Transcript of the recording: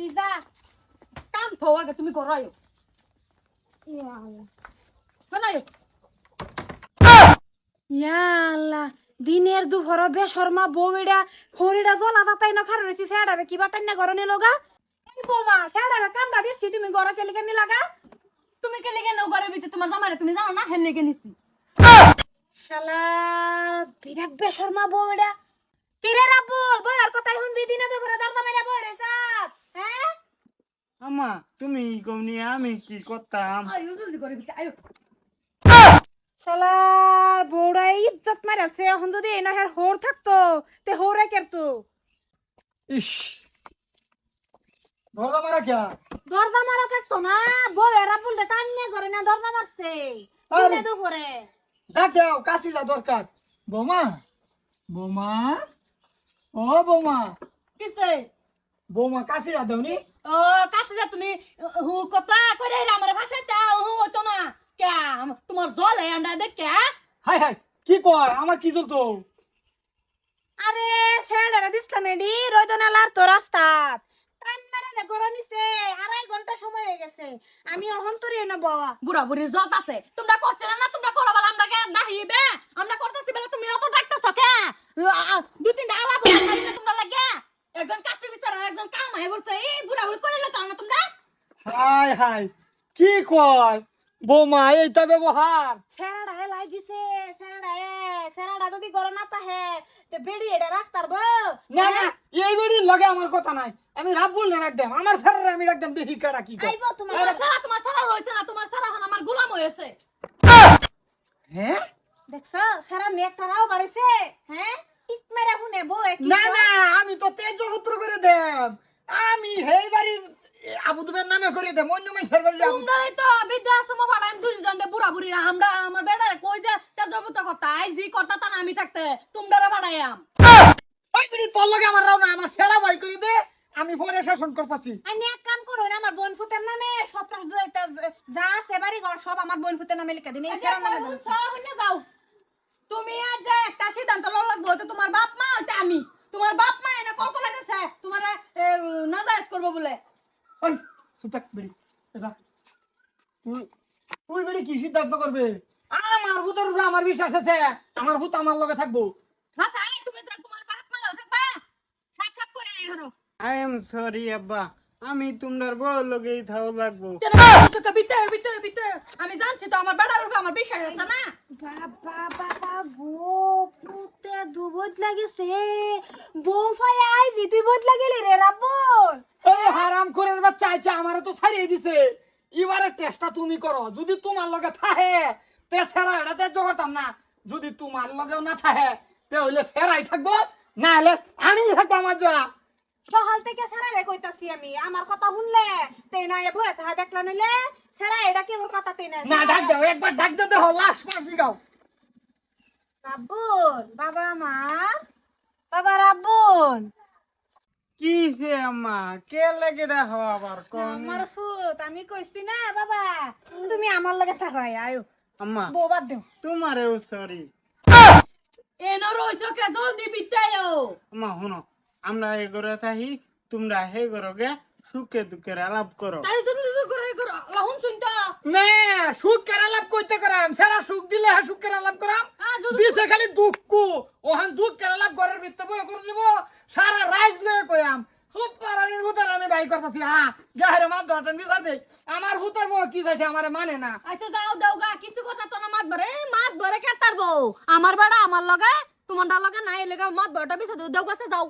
বিজা কাম থো আগে তুমি করো আয়ো। শোনায়ো ইয়াল্লা দিনের দুপুর বেশর্মা বউইডা ফরিডা জলা তাতাই না খার রইছি সেডারে কিবা টান্না গরনে লগা? এই বোমা সেডারে কামডা দিছি তুমি গর কেলি কেনি লাগা? তুমি কে লেগে নৌ ঘরের ভিতরে তোমার জামাইরে তুমি জানো না হেল লেগে নিছি। শালা বিরাট বেশর্মা বউইডা কিরে রাবুল বইয়ার কথাই শুনবি দিনে দুপুরে দরজা মেরা বই রেছাত হ্যাঁ আমা তুমি কমনি আমি কি করতাম? আয়ো জলদি করে ভিতরে আয়ো। শালার বউরা ইজ্জত মারাছে এখন যদি এই নাহের হোর থাকতো তে হোরে কেরতো? ইস। ধরদা মারা কে দরজা মারা থাকতো না বউ এরা বলতে টান্নে করে না দরজা মারছে। আরে। দিনে দুপুরে ডাক দাও কাশিলা দরকার। বৌমা বৌমা ও বৌমা। কিসে? বৌমা কাশিলা দাওনি ও কাছে যা তুমি। হু কথা করে আমার ভাষাটা হু হতো না। কে তোমার জলে আন্ডা দেখ কে হাই হাই কি কয়? আমার কি চলতো আরে স্যান্ডারে দিসলাম এডি রয়দনালার তো রাস্তা। আড়াই ঘণ্টা সময় হয়ে গেছে। আমি অহন তোরে না বাবা বুড়া বুড়ি জট আছে। তোমরা করতে না তোমরা করো বলে আমরা কে ডাহিবে আমরা করতেছি বলে তুমি অত ডাকতেছ কে দুই তিনটা আলাপ তোমরা লাগে। একজন কাছে বিচার আর একজন কাম আয় বলছে এই বুড়া বুড়ি করে লেতো না তোমরা? হাই হাই কি কয়? বৌমা এইটা ব্যবহার। স্যান্ডা হে লাই দিছে স্যান্ডা এ স্যান্ডা যদি গরম না তাহে তে বেড়ি এটা রাখতার বউ। না না এই বেড়ির লগে আমার কথা নাই। আমি রাব্বুল না রাখদাম আমার স্যারের আমি রাখদাম দেখি কেডা কি কয়। আইবো তোমার সারা তোমার সারা রয়েছে না তোমার সারা এখন আমার গোলাম হয়েছে হ্যাঁ দেখছ সারা মেঘটা রাও বাড়িছে হ্যাঁ ঠিক মেরে শুনে বউ না না আমি তো তেজপুত্র দেব আমি হেই বাড়ির আবু দুবের নামে করে দেব অন্য মানুষের বাড়ি তোমরাই তো বৃদ্ধাশ্রম ভাড়ায় দুজন বুড়া বুড়িরা আমরা আমার বেড়ারে কই যে তেজপুত কথা আই জি কথা তা আমি থাকতে তোমরা ভাড়াইয়াম ওই বিড়ি তোর লগে আমার রাও না আমার সেরা ভাই করে দে আমি পরে শাসন করতেছি। আমি এক কাম করো না আমার বোন ফুতের নামে সব একটা যা আছে বাড়ি ঘর সব আমার বোন ফুতের নামে লিখে দিন এই নামে দাও। যাও। তুমি আজ যে একটা সিদ্ধান্ত লাগবো তো তোমার বাপ মা আমি। তোমার বাপ মা এনে কল তোমার নাজাইজ করব বলে। ওই চুপ থাক এটা তুই তুই বিড়ি কি সিদ্ধান্ত করবে? আমার ভূতের উপরে আমার বিশ্বাস আছে। আমার ভূত আমার লগে থাকব। আচ্ছা তুমি তো তোমার বাপ মা থাকবা। সাপ সাপ করে এই হরো আই এম সরি আব্বা। আমি তোমার বউ লগেই থাও লাগবো। বিতে বিতে বিতে। আমি জানছি তো আমার বেড়ার উপরে আমার বিশ্বাস আছে না? বাবা বাবা গো। বদলা গেছে বউ ফাই আই জি তুই বদলা গেলি রে রাব্বুল। এই হারাম করে বাচ্চা আইছে আমারে তো ছাড়িয়ে দিছে। এবারে টেস্টটা তুমি করো। যদি তোমার লগে থাহে তে সেরা এটা তেজ করতাম না। যদি তোমার লগেও না থাহে তে হইলে সেরাই থাকব। না হলে আমি থাকব আমার জয়া সকাল থেকে সারা রে কইতাছি আমি। আমার কথা শুনলে তেই না এ বয়ে তাহা দেখলা নইলে সারা এটা কি ওর কথা না। না ডাক দাও একবার ডাক দাও দেখো লাশ মাসি গাও। রাব্বুল বাবা আমার বাবা কি আম্মা কে লাগে দেখো আবার কোন আমার ফুত আমি কইছি না বাবা। তুমি আমার লগে থাকাই আয়ো আম্মা বউ বাদ দেও। তোমারেও সরি এনো রইছো কে জলদি বিতায়ো আম্মা শুনো আমরা এই ঘরে থাকি তোমরা হে ঘরে গে সুখে দুঃখের আলাপ করো। তাই শুনতে তো করে করো লাহুন শুনতো না সুখ কেরা লাভ কইতে করাম সেরা সুখ দিলে হ্যাঁ সুখ কেরা লাভ করাম। দিছে খালি দুঃখ ওহান দুঃখ কেরালা ঘরের ভিতরে বই করে দিব। সারা রাইজ লয়ে কইয়াম। সুখ পারানির ভূতার আমি বাই করতেছি হ্যাঁ গাহের মাত ধরতেন বিচার দেই আমার ভূতার বউ কি চাইছে আমার মানে না। আচ্ছা যাও দাও গা কিছু কথা তো না মাত ধরে মাত ধরে কে তারবো আমার বাড়া আমার লগে তোমার লগে নাই লেগে মাত ধরটা বিছা দাও গাছে যাও।